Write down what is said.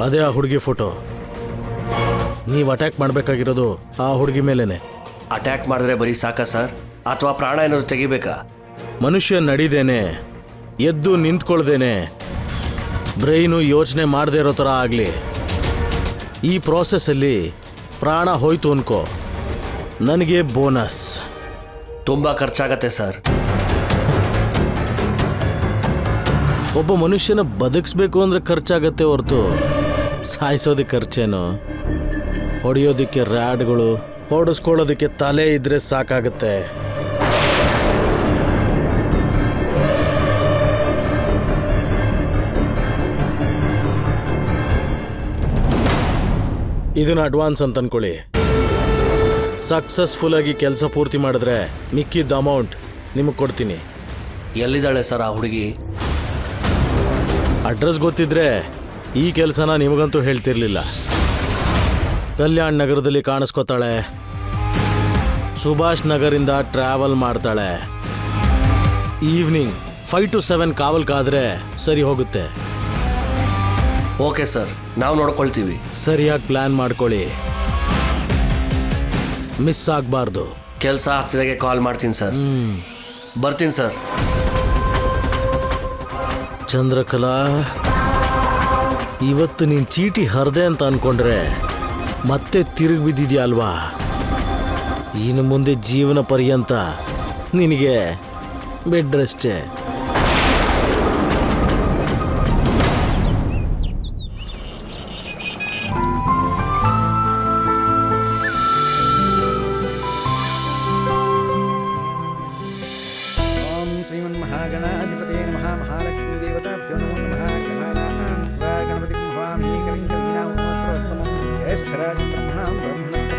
ಅದೇ ಆ ಹುಡುಗಿ ಫೋಟೋ. ನೀವು ಅಟ್ಯಾಕ್ ಮಾಡಬೇಕಾಗಿರೋದು ಆ ಹುಡುಗಿ ಮೇಲೇನೆ. ಅಟ್ಯಾಕ್ ಮಾಡಿದ್ರೆ ಬರೀ ಸಾಕಾ ಸರ್? ಅಥವಾ ಪ್ರಾಣ ಏನಾದ್ರು ತೆಗಿಬೇಕಾ? ಮನುಷ್ಯ ನಡಿದೇನೆ ಎದ್ದು ನಿಂತ್ಕೊಳ್ದೇನೆ ಬ್ರೈನು ಯೋಚನೆ ಮಾಡದೇ ಇರೋ ಥರ ಆಗಲಿ. ಈ ಪ್ರಾಸೆಸ್ಸಲ್ಲಿ ಪ್ರಾಣ ಹೋಯ್ತು ಅನ್ಕೋ. ನನಗೆ ಬೋನಸ್. ತುಂಬ ಖರ್ಚಾಗತ್ತೆ ಸರ್. ಒಬ್ಬ ಮನುಷ್ಯನ ಬದುಕಿಸ್ಬೇಕು ಅಂದರೆ ಖರ್ಚಾಗತ್ತೆ ಹೊರತು. ಸಾಯಿಸೋದಕ್ಕೆ ಖರ್ಚೇನು? ಹೊಡೆಯೋದಕ್ಕೆ ರ್ಯಾಡ್ಗಳು ಹೊಡೆಸ್ಕೊಳ್ಳೋದಕ್ಕೆ ತಲೆ ಇದ್ರೆ ಸಾಕಾಗುತ್ತೆ. ಇದನ್ನ ಅಡ್ವಾನ್ಸ್ ಅಂತ ಅನ್ಕೊಳ್ಳಿ ಸಕ್ಸಸ್ಫುಲ್ ಆಗಿ ಕೆಲಸ ಪೂರ್ತಿ ಮಾಡಿದ್ರೆ ಮಿಕ್ಕಿದ್ದ ಅಮೌಂಟ್ ನಿಮಗೆ ಕೊಡ್ತೀನಿ. ಎಲ್ಲಿದ್ದಾಳೆ ಸರ್ ಆ ಹುಡುಗಿ? ಅಡ್ರೆಸ್ ಗೊತ್ತಿದ್ರೆ ಈ ಕೆಲಸನ ನಿಮಗಂತೂ ಹೇಳ್ತಿರ್ಲಿಲ್ಲ. ಕಲ್ಯಾಣ್ ನಗರದಲ್ಲಿ ಕಾಣಿಸ್ಕೋತಾಳೆ. ಸುಭಾಷ್ ನಗರಿಂದ ಟ್ರಾವೆಲ್ ಮಾಡ್ತಾಳೆ. ಈವ್ನಿಂಗ್ ಫೈವ್ ಟು ಸೆವೆನ್ ಕಾವಲ್ಕಾದ್ರೆ ಸರಿ ಹೋಗುತ್ತೆ. ಓಕೆ ಸರ್ ನಾವು ನೋಡ್ಕೊಳ್ತೀವಿ. ಸರಿಯಾಗಿ ಪ್ಲಾನ್ ಮಾಡ್ಕೊಳ್ಳಿ. ಮಿಸ್ ಆಗಬಾರ್ದು. ಕೆಲಸ ಆಗ್ತಿದಾಗೆ ಕಾಲ್ ಮಾಡ್ತೀನಿ ಸರ್. ಬರ್ತೀನಿ ಸರ್. ಚಂದ್ರಕಲಾ. ಇವತ್ತು ನೀನು ಚೀಟಿ ಹರಿದೆ ಅಂತ ಅನ್ಕೊಂಡ್ರೆ ಮತ್ತೆ ತಿರುಗಿ ಬಿದ್ದಿದ್ಯಾ ಅಲ್ವಾ? ಇನ್ನು ಮುಂದೆ ಜೀವನ ಪರ್ಯಂತ ನಿನಗೆ ಬೆಡ್ ಜ್ಯೇಷ್ಠರಾಜ ಬ್ರಹ್ಮ ಬ್ರಹ್ಮಣ